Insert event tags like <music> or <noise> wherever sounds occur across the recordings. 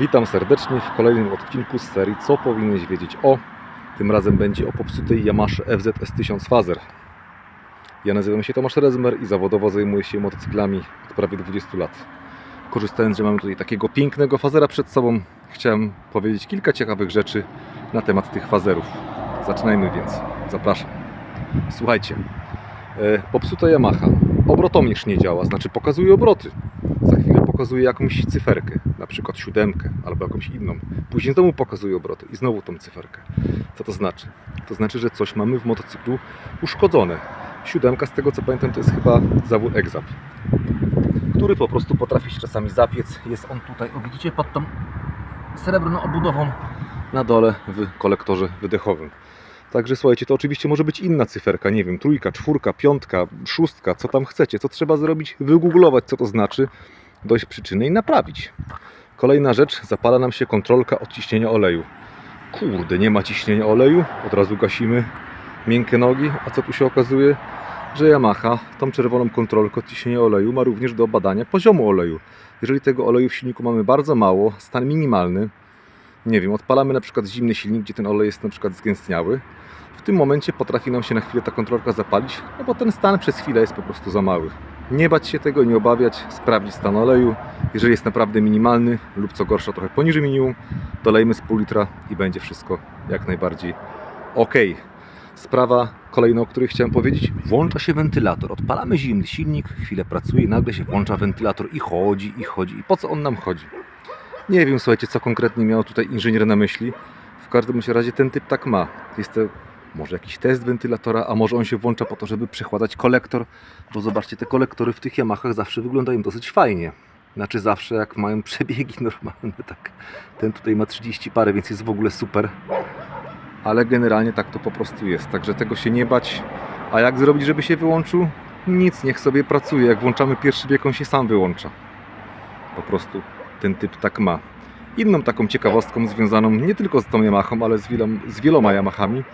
Witam serdecznie w kolejnym odcinku z serii Co powinieneś wiedzieć o. Tym razem będzie o popsutej Yamaha FZ S1000 Fazer. Ja nazywam się Tomasz Rezmer i zawodowo zajmuję się motocyklami od prawie 20 lat. Korzystając, że mamy tutaj takiego pięknego fazera przed sobą, chciałem powiedzieć kilka ciekawych rzeczy na temat tych fazerów. Zaczynajmy więc. Zapraszam. Słuchajcie, e, popsuta Yamaha. Obrotomierz nie działa, znaczy pokazuje obroty. Za chwilę pokazuje jakąś cyferkę, na przykład siódemkę albo jakąś inną. Później znowu pokazuje obroty i znowu tą cyferkę. Co to znaczy? To znaczy, że coś mamy w motocyklu uszkodzone. Siódemka, z tego co pamiętam, to jest chyba zawór egzap, który po prostu potrafi się czasami zapiec. Jest on tutaj, o widzicie, pod tą srebrną obudową na dole w kolektorze wydechowym. Także słuchajcie, to oczywiście może być inna cyferka, nie wiem, trójka, czwórka, piątka, szóstka, co tam chcecie. Co trzeba zrobić? Wygooglować, co to znaczy, dojść przyczyny i naprawić. Kolejna rzecz, zapala nam się kontrolka odciśnienia oleju. Kurde, nie ma ciśnienia oleju, od razu gasimy miękkie nogi, a co tu się okazuje? Że Yamaha tą czerwoną kontrolkę odciśnienia oleju ma również do badania poziomu oleju. Jeżeli tego oleju w silniku mamy bardzo mało, stan minimalny, nie wiem, odpalamy na przykład zimny silnik, gdzie ten olej jest na przykład zgęstniały, w tym momencie potrafi nam się na chwilę ta kontrolka zapalić, no bo ten stan przez chwilę jest po prostu za mały. Nie bać się tego, nie obawiać, sprawdzić stan oleju. Jeżeli jest naprawdę minimalny lub co gorsza trochę poniżej minimum, dolejmy z pół litra i będzie wszystko jak najbardziej ok. Sprawa kolejna, o której chciałem powiedzieć, włącza się wentylator. Odpalamy zimny silnik, chwilę pracuje, nagle się włącza wentylator i chodzi, i chodzi. I po co on nam chodzi? Nie wiem, słuchajcie, co konkretnie miał tutaj inżynier na myśli. W każdym razie ten typ tak ma. Jest to może jakiś test wentylatora, a może on się włącza po to, żeby przechładzać kolektor, bo zobaczcie, te kolektory w tych Yamahach zawsze wyglądają dosyć fajnie. Znaczy zawsze jak mają <laughs> przebiegi normalne, tak. Ten tutaj ma 30 parę, więc jest w ogóle super. Ale generalnie tak to po prostu jest, także tego się nie bać. A jak zrobić, żeby się wyłączył? Nic, niech sobie pracuje. Jak włączamy pierwszy bieg, on się sam wyłącza. Po prostu ten typ tak ma. Inną taką ciekawostką związaną nie tylko z tą Yamahą, ale z, z wieloma Yamahami,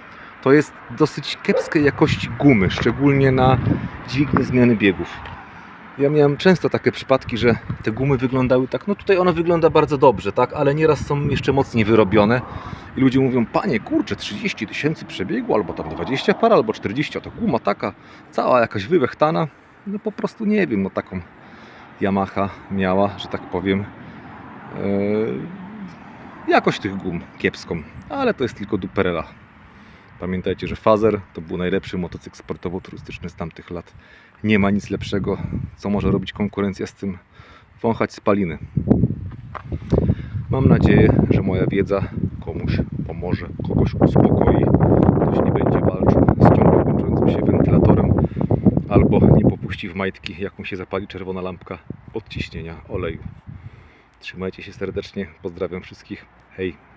to jest dosyć kiepskiej jakości gumy, szczególnie na dźwignię zmiany biegów. Ja miałem często takie przypadki, że te gumy wyglądały tak, no tutaj ona wygląda bardzo dobrze, tak, ale nieraz są jeszcze mocniej wyrobione i ludzie mówią, panie kurczę, 30 tysięcy przebiegu, albo tam 20 par, albo 40, a to guma taka, cała jakaś wywechtana, no po prostu nie wiem, no taką Yamaha miała, że tak powiem, jakość tych gum kiepską, ale to jest tylko duperela. Pamiętajcie, że Fazer to był najlepszy motocykl sportowo-turystyczny z tamtych lat. Nie ma nic lepszego, co może robić konkurencja z tym wąchać spaliny. Mam nadzieję, że moja wiedza komuś pomoże, kogoś uspokoi, ktoś nie będzie walczył z ciągle włączającym się wentylatorem albo nie popuści w majtki, jak mu się zapali czerwona lampka odciśnienia oleju. Trzymajcie się serdecznie, pozdrawiam wszystkich. Hej!